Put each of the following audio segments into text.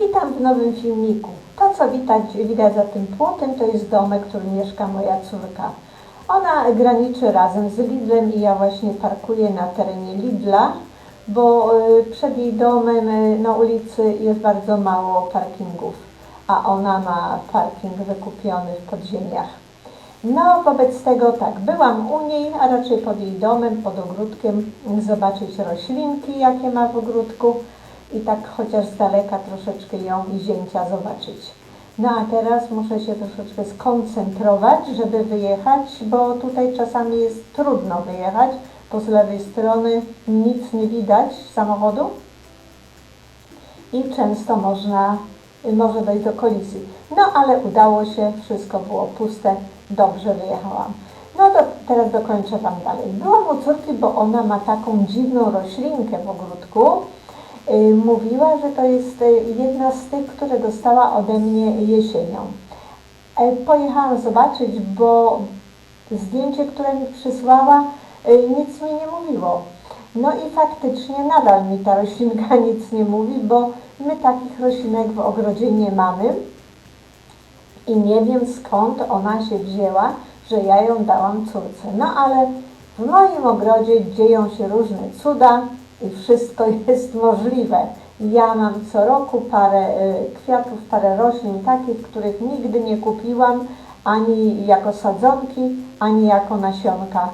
Witam w nowym filmiku. To, co widać, widać za tym płotem, to jest domek, którym mieszka moja córka. Ona graniczy razem z Lidlem i ja właśnie parkuję na terenie Lidla, bo y, przed jej domem y, na ulicy jest bardzo mało parkingów, a ona ma parking wykupiony w podziemiach. No, wobec tego tak, byłam u niej, a raczej pod jej domem, pod ogródkiem, zobaczyć roślinki, jakie ma w ogródku i tak chociaż z daleka troszeczkę ją i zięcia zobaczyć. No a teraz muszę się troszeczkę skoncentrować, żeby wyjechać, bo tutaj czasami jest trudno wyjechać, bo z lewej strony nic nie widać samochodu i często można, może dojść do kolizji. No ale udało się, wszystko było puste, dobrze wyjechałam. No to teraz dokończę Wam dalej. Byłam u córki, bo ona ma taką dziwną roślinkę w ogródku. Y, Mówiła, że to jest y, jedna z tych, które dostała ode mnie jesienią. E, Pojechałam zobaczyć, bo zdjęcie, które mi przysłała, y, nic mi nie mówiło. No i faktycznie nadal mi ta roślinka nic nie mówi, bo my takich roślinek w ogrodzie nie mamy i nie wiem skąd ona się wzięła, że ja ją dałam córce. No ale w moim ogrodzie dzieją się różne cuda i wszystko jest możliwe. Ja mam co roku parę y, kwiatów, parę roślin takich, których nigdy nie kupiłam ani jako sadzonki, ani jako nasionka,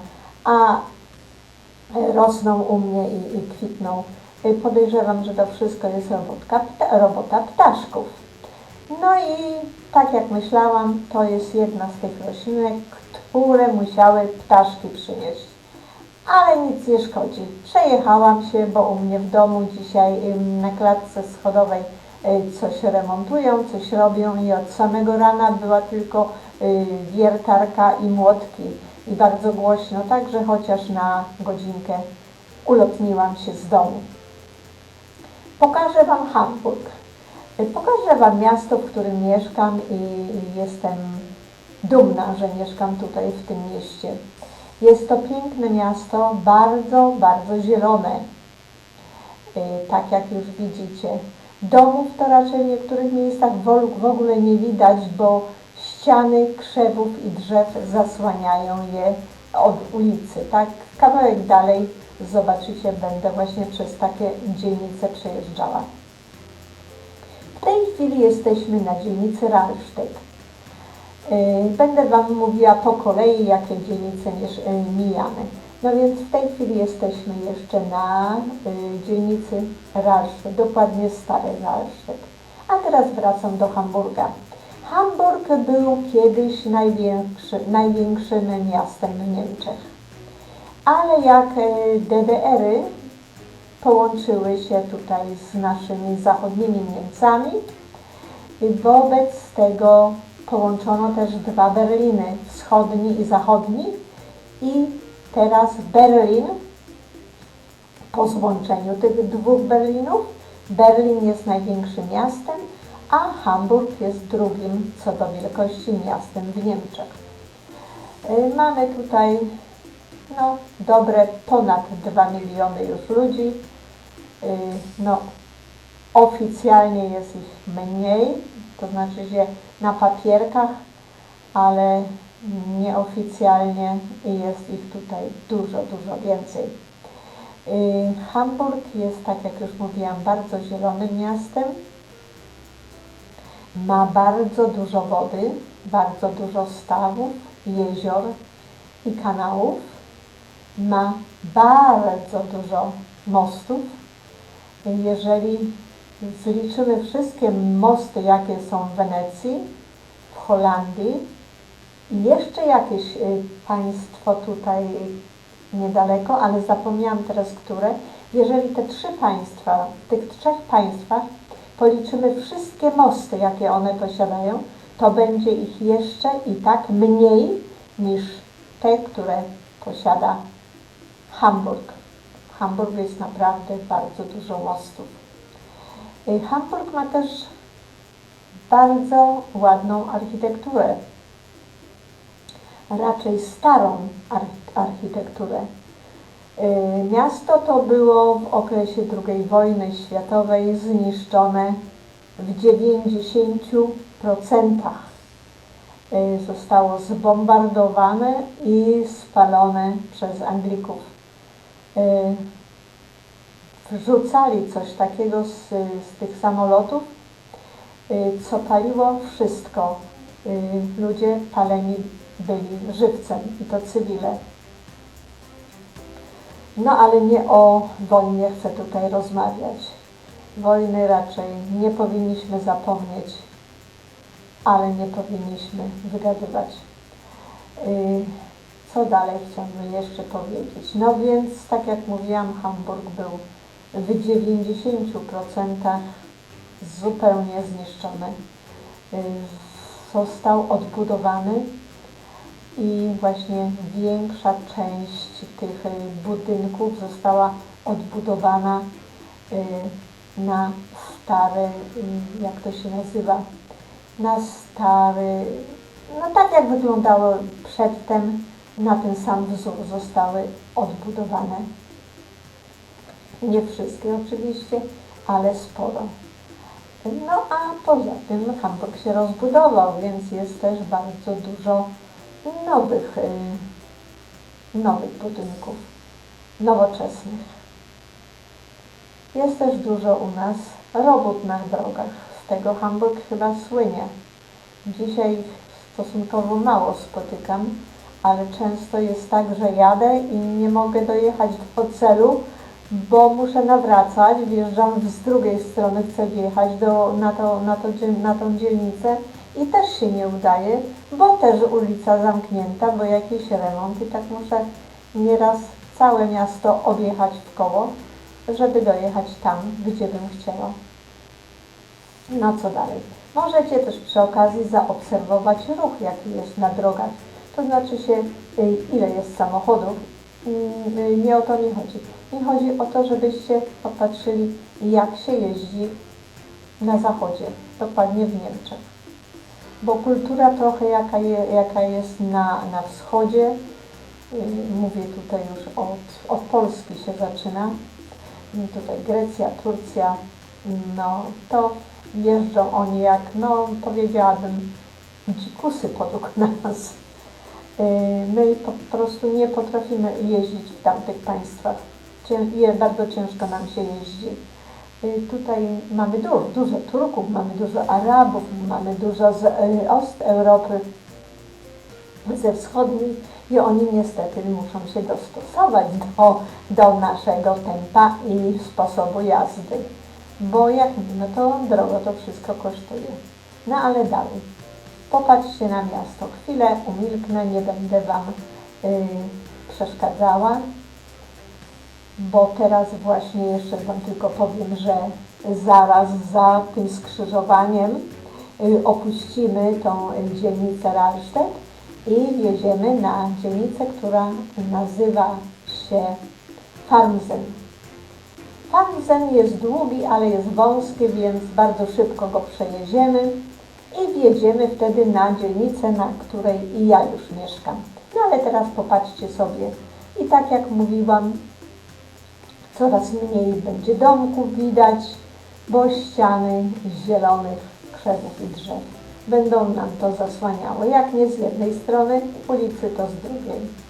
a y, rosną u mnie i, i kwitną. Y, Podejrzewam, że to wszystko jest robotka, robota ptaszków. No i tak jak myślałam, to jest jedna z tych roślinek, które musiały ptaszki przynieść. Ale nic nie szkodzi. Przejechałam się, bo u mnie w domu dzisiaj na klatce schodowej y, coś remontują, coś robią i od samego rana była tylko y, wiertarka i młotki i bardzo głośno, także chociaż na godzinkę ulotniłam się z domu. Pokażę Wam Hamburg. Pokażę Wam miasto, w którym mieszkam i jestem dumna, że mieszkam tutaj w tym mieście. Jest to piękne miasto, bardzo, bardzo zielone. Y, Tak jak już widzicie. Domów to raczej w niektórych miejscach w ogóle nie widać, bo ściany krzewów i drzew zasłaniają je od ulicy. Tak, kawałek dalej zobaczycie, będę właśnie przez takie dzielnice przejeżdżała. W tej chwili jesteśmy na dzielnicy Rallstedt. Yy, Będę Wam mówiła po kolei, jakie dzielnice yy, mijamy. No więc w tej chwili jesteśmy jeszcze na y, dzielnicy Rallstedt, dokładnie Stary Rallstedt. A teraz wracam do Hamburga. Hamburg był kiedyś największy, największym miastem w Niemczech. Ale jak y, DDR-y połączyły się tutaj z naszymi zachodnimi Niemcami, wobec tego połączono też dwa Berliny, wschodni i zachodni. I teraz Berlin, po złączeniu tych dwóch Berlinów, Berlin jest największym miastem, a Hamburg jest drugim co do wielkości miastem w Niemczech. Y, Mamy tutaj no, dobre ponad 2 miliony już ludzi. Y, No, oficjalnie jest ich mniej, to znaczy, że na papierkach, ale nieoficjalnie jest ich tutaj dużo, dużo więcej. Y, Hamburg jest, tak jak już mówiłam, bardzo zielonym miastem. Ma bardzo dużo wody, bardzo dużo stawów, jezior i kanałów. Ma bardzo dużo mostów. Jeżeli zliczymy wszystkie mosty, jakie są w Wenecji, w Holandii i jeszcze jakieś y, państwo tutaj niedaleko, ale zapomniałam teraz które. Jeżeli te trzy państwa, w tych trzech państwach policzymy wszystkie mosty, jakie one posiadają, to będzie ich jeszcze i tak mniej niż te, które posiada Hamburg. W Hamburgu jest naprawdę bardzo dużo mostów. Y, Hamburg ma też bardzo ładną architekturę. Raczej starą ar- architekturę. Y, Miasto to było w okresie II wojny światowej zniszczone w 90% y, zostało zbombardowane i spalone przez Anglików. Y, Wrzucali coś takiego z, z tych samolotów, y, co paliło wszystko. Y, Ludzie paleni byli żywcem i to cywile. No ale nie o wojnie chcę tutaj rozmawiać. Wojny raczej nie powinniśmy zapomnieć, ale nie powinniśmy wygadywać. Yy, Co dalej chciałabym jeszcze powiedzieć? No więc, tak jak mówiłam, Hamburg był w 90% zupełnie zniszczony. Yy, Został odbudowany i właśnie większa część tych y, budynków została odbudowana y, na stary, y, jak to się nazywa, na stary, no tak jak wyglądało przedtem, na ten sam wzór zostały odbudowane. Nie wszystkie oczywiście, ale sporo. No a poza tym Hamburg się rozbudował, więc jest też bardzo dużo nowych, y, nowych budynków, nowoczesnych. Jest też dużo u nas robót na drogach. Z tego Hamburg chyba słynie. Dzisiaj stosunkowo mało spotykam, ale często jest tak, że jadę i nie mogę dojechać do celu, bo muszę nawracać, wjeżdżam z drugiej strony, chcę wjechać do, na, to, na, to, na tą dzielnicę i też się nie udaje, bo też ulica zamknięta, bo jakiś remont i tak muszę nieraz całe miasto objechać w koło, żeby dojechać tam, gdzie bym chciała. No co dalej? Możecie też przy okazji zaobserwować ruch, jaki jest na drogach. To znaczy się, y, ile jest samochodów. Mm, y, Nie o to nie chodzi. Nie chodzi o to, żebyście popatrzyli, jak się jeździ na zachodzie, dokładnie w Niemczech. Bo kultura trochę jaka, je, jaka jest na, na wschodzie, y, mówię tutaj już od, od Polski się zaczyna, tutaj Grecja, Turcja, no to jeżdżą oni jak, no powiedziałabym, dzikusy podług nas. Y, My po prostu nie potrafimy jeździć w tamtych państwach. Bardzo ciężko nam się jeździ. Y, Tutaj mamy dużo, dużo Turków, mamy dużo Arabów, mamy dużo z y, Osteuropy, ze wschodniej i oni niestety muszą się dostosować do, do naszego tempa i sposobu jazdy. Bo jak no to drogo to wszystko kosztuje. No ale dalej. Popatrzcie na miasto. Chwilę umilknę, nie będę Wam y, przeszkadzała, bo teraz właśnie jeszcze Wam tylko powiem, że zaraz za tym skrzyżowaniem y, opuścimy tą dzielnicę Rallstedt i wjedziemy na dzielnicę, która nazywa się Farmsen. Farmsen jest długi, ale jest wąski, więc bardzo szybko go przejedziemy i wjedziemy wtedy na dzielnicę, na której i ja już mieszkam. No ale teraz popatrzcie sobie. I tak jak mówiłam, coraz mniej będzie domków widać, bo ściany zielonych krzewów i drzew będą nam to zasłaniały. Jak nie z jednej strony ulicy, to z drugiej.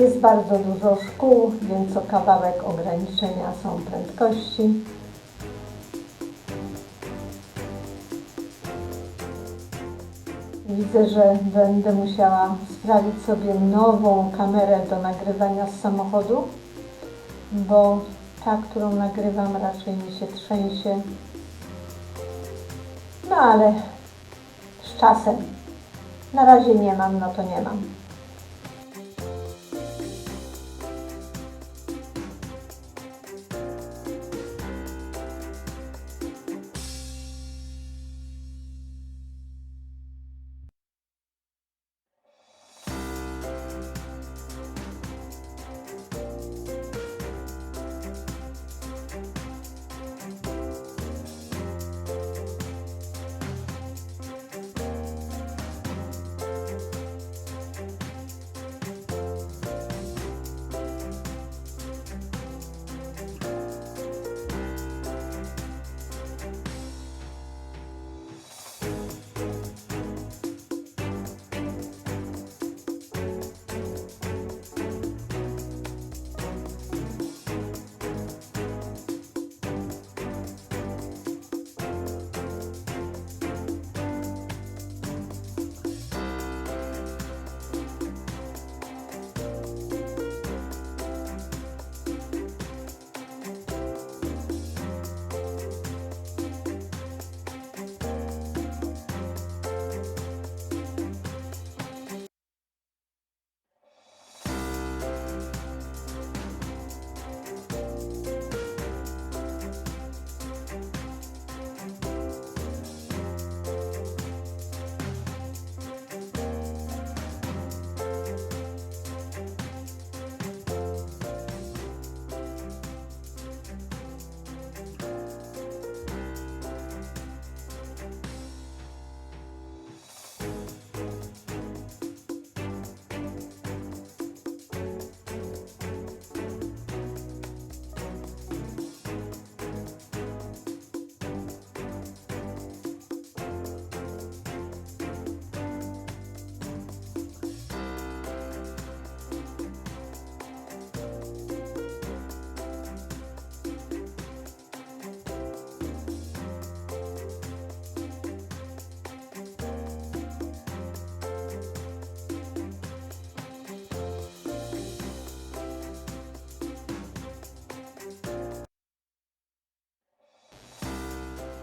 Jest bardzo dużo szkół, więc o kawałek ograniczenia są prędkości. Widzę, że będę musiała sprawić sobie nową kamerę do nagrywania z samochodu, bo ta, którą nagrywam, raczej mi się trzęsie. No ale z czasem. Na razie nie mam, no to nie mam.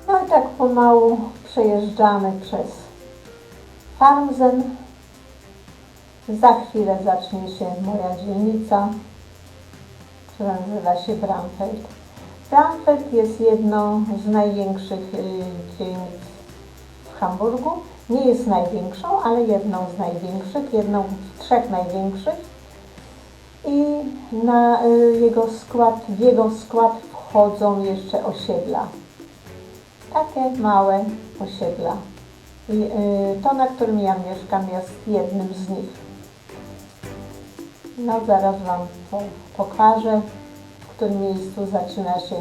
No i tak pomału przejeżdżamy przez Farmzen. Za chwilę zacznie się moja dzielnica, która nazywa się Bramfeld. Bramfeld jest jedną z największych y, dzielnic w Hamburgu. Nie jest największą, ale jedną z największych, jedną z trzech największych. I na y, jego skład, w jego skład wchodzą jeszcze osiedla takie małe osiedla. I y, to, na którym ja mieszkam, jest jednym z nich. No, zaraz Wam po, pokażę, w którym miejscu zaczyna się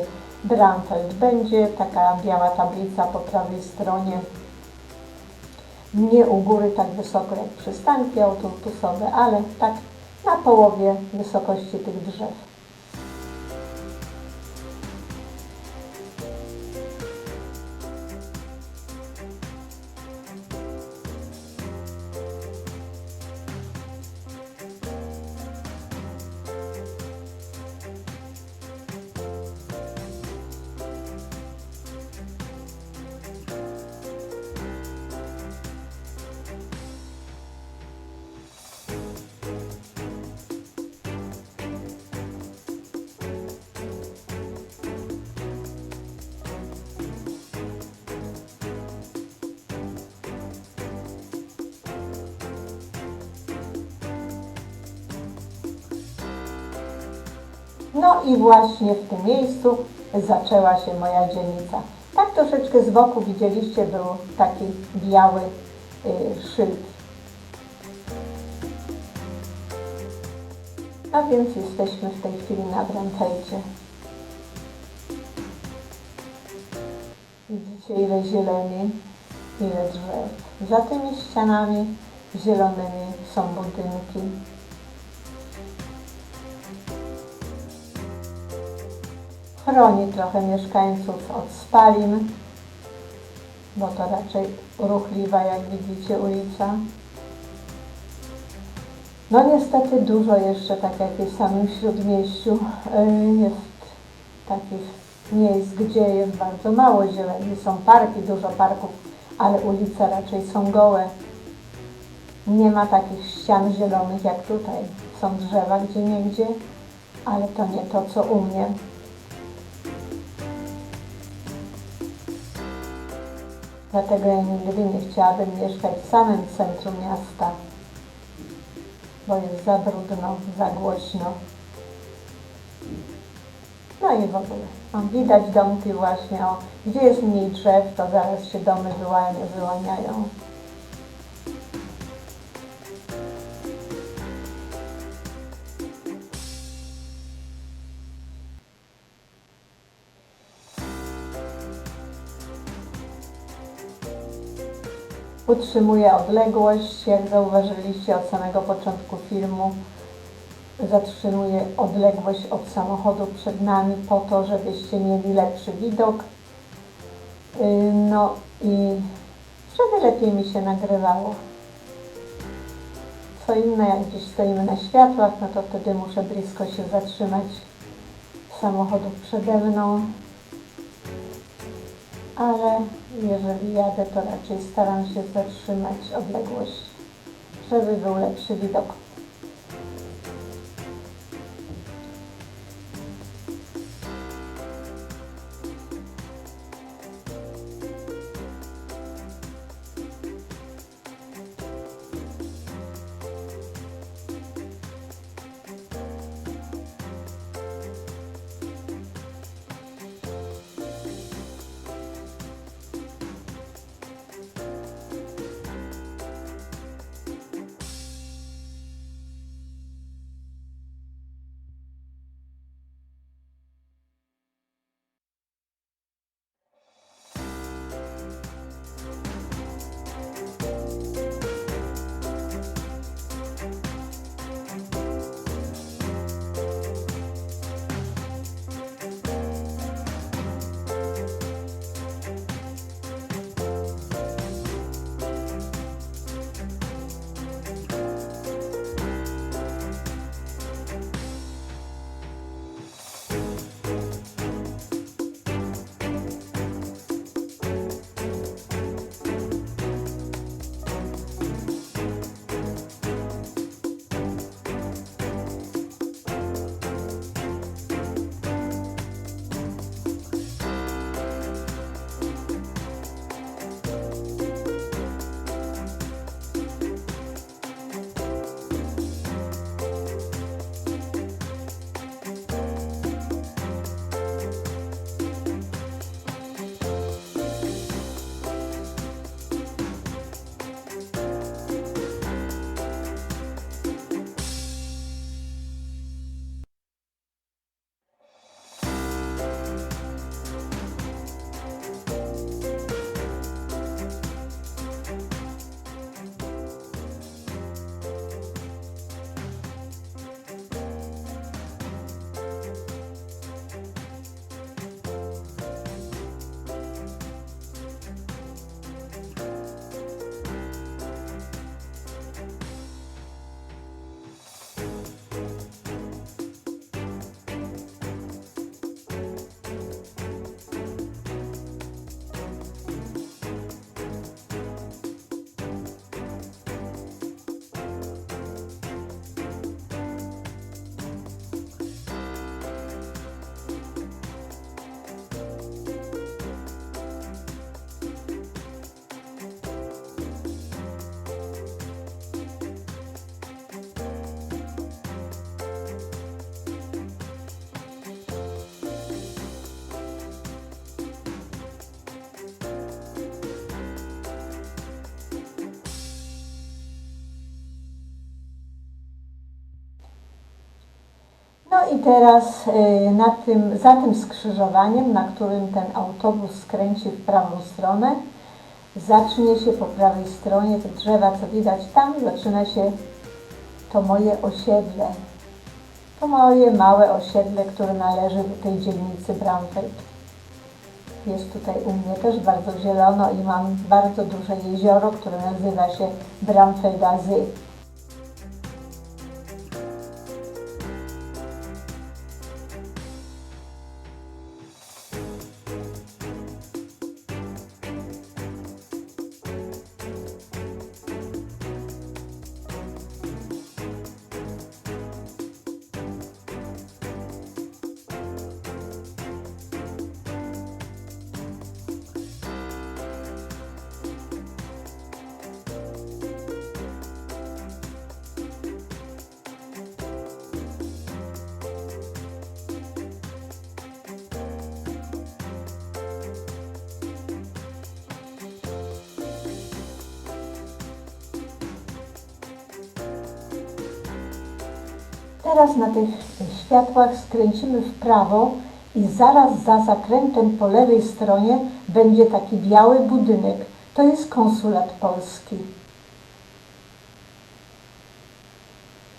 Bramfeld. Będzie taka biała tablica po prawej stronie. Nie u góry tak wysoko jak przystanki autobusowe, ale tak na połowie wysokości tych drzew. No i właśnie w tym miejscu zaczęła się moja dzielnica. Tak troszeczkę z boku widzieliście, był taki biały y, szyld. A więc jesteśmy w tej chwili na Bramfeldzie. Widzicie ile zieleni, ile drzew. Za tymi ścianami zielonymi są budynki. Chroni trochę mieszkańców od spalin, bo to raczej ruchliwa, jak widzicie, ulica. No niestety dużo jeszcze, tak jak w samym Śródmieściu, y, jest takich miejsc, gdzie jest bardzo mało zieleni. Są parki, dużo parków, ale ulice raczej są gołe. Nie ma takich ścian zielonych jak tutaj. Są drzewa gdzie niegdzie, ale to nie to, co u mnie. Dlatego ja nigdy nie chciałabym mieszkać w samym centrum miasta, bo jest za brudno, za głośno. No i w ogóle. No, widać domki właśnie, o, gdzie jest mniej drzew, to zaraz się domy wyłania, wyłaniają. Utrzymuję odległość, jak zauważyliście od samego początku filmu. Zatrzymuję odległość od samochodu przed nami po to, żebyście mieli lepszy widok. Yy, No i żeby lepiej mi się nagrywało. Co inne, jak gdzieś stoimy na światłach, no to wtedy muszę blisko się zatrzymać samochodów przede mną. Ale jeżeli jadę, to raczej staram się zatrzymać odległość, żeby był lepszy widok. I teraz y, na tym, za tym skrzyżowaniem, na którym ten autobus skręci w prawą stronę, zacznie się po prawej stronie, te drzewa, co widać tam, zaczyna się to moje osiedle. To moje małe osiedle, które należy do tej dzielnicy Bramfeld. Jest tutaj u mnie też bardzo zielono i mam bardzo duże jezioro, które nazywa się Bramfelda Zy. Teraz na tych światłach skręcimy w prawo i zaraz za zakrętem po lewej stronie będzie taki biały budynek. To jest konsulat polski.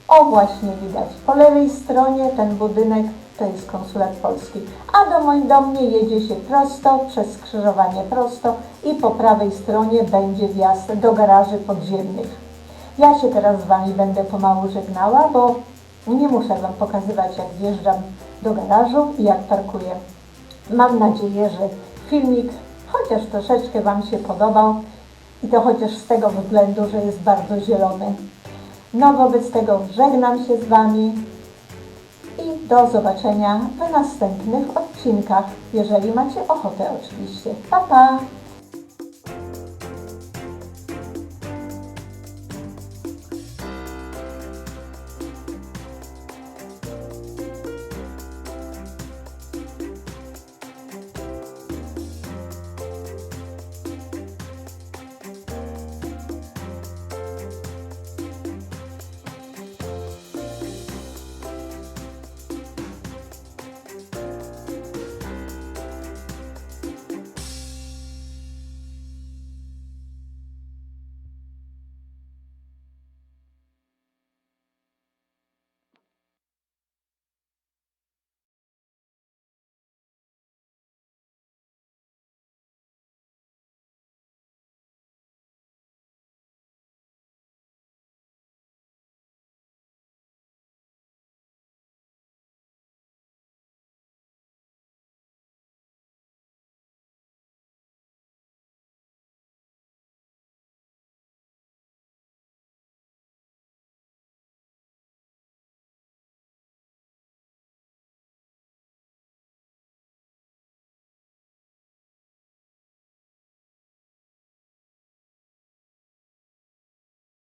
O właśnie widać, po lewej stronie ten budynek to jest konsulat polski. A do, do mnie jedzie się prosto, przez skrzyżowanie prosto i po prawej stronie będzie wjazd do garaży podziemnych. Ja się teraz z Wami będę pomału żegnała, bo nie muszę Wam pokazywać, jak wjeżdżam do garażu i jak parkuję. Mam nadzieję, że filmik chociaż troszeczkę Wam się podobał i to chociaż z tego względu, że jest bardzo zielony. No wobec tego żegnam się z Wami i do zobaczenia w następnych odcinkach, jeżeli macie ochotę oczywiście. Pa, pa!